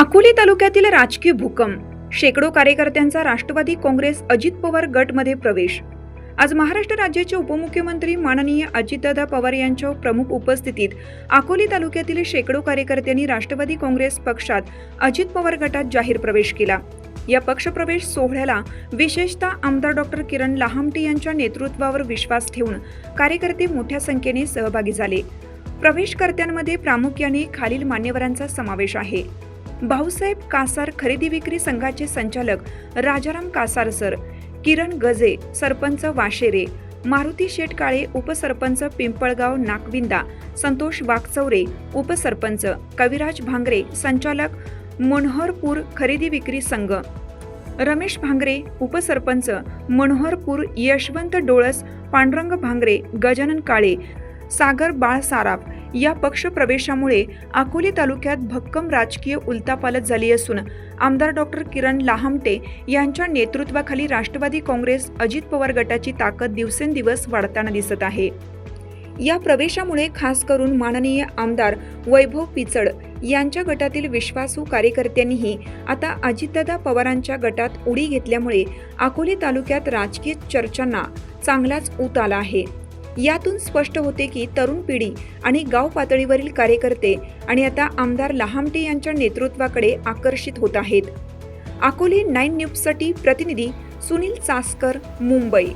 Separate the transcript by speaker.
Speaker 1: अकोले तालुक्यातील राजकीय भूकंप. शेकडो कार्यकर्त्यांचा राष्ट्रवादी काँग्रेस अजित पवार गटमध्ये प्रवेश. आज महाराष्ट्र राज्याचे उपमुख्यमंत्री माननीय अजितदादा पवार यांच्या प्रमुख उपस्थितीत अकोले तालुक्यातील शेकडो कार्यकर्त्यांनी राष्ट्रवादी काँग्रेस पक्षात अजित पवार गटात जाहीर प्रवेश केला. या पक्षप्रवेश सोहळ्याला विशेषतः आमदार डॉक्टर किरण लाहामटे यांच्या नेतृत्वावर विश्वास ठेवून कार्यकर्ते मोठ्या संख्येने सहभागी झाले. प्रवेशकर्त्यांमध्ये प्रामुख्याने खालील मान्यवरांचा समावेश आहे. भाऊसाहेब कासार खरेदी विक्री संघाचे संचालक राजाराम कासार सर किरण गजे सरपंच वाशेरे मारुती शेट काळे उपसरपंच पिंपळगाव नाकविंदा संतोष वाकचौरे उपसरपंच कविराज भांगरे संचालक मनोहरपूर खरेदी विक्री संघ रमेश भांगरे उपसरपंच मनोहरपूर यशवंत डोळस पांडुरंग भांगरे गजानन काळे सागर बाळ साराफ या पक्षप्रवेशामुळे अकोले तालुक्यात भक्कम राजकीय उलतापालत झाली असून आमदार डॉक्टर किरण लाहामटे यांच्या नेतृत्वाखाली राष्ट्रवादी काँग्रेस अजित पवार गटाची ताकद दिवसेंदिवस वाढताना दिसत आहे. या प्रवेशामुळे खास करून माननीय आमदार वैभव पिचड यांच्या गटातील विश्वासू कार्यकर्त्यांनीही आता अजितदादा पवारांच्या गटात उडी घेतल्यामुळे अकोले तालुक्यात राजकीय चर्चांना चांगलाच ऊत आला आहे. यातून स्पष्ट होते की तरुण पिढी आणि गाव पातळीवरील कार्यकर्ते आणि आता आमदार लहामटे यांच्या नेतृत्वाकडे आकर्षित होत आहेत. अकोले नाईन न्यूजसाठी प्रतिनिधी सुनील चासकर मुंबई.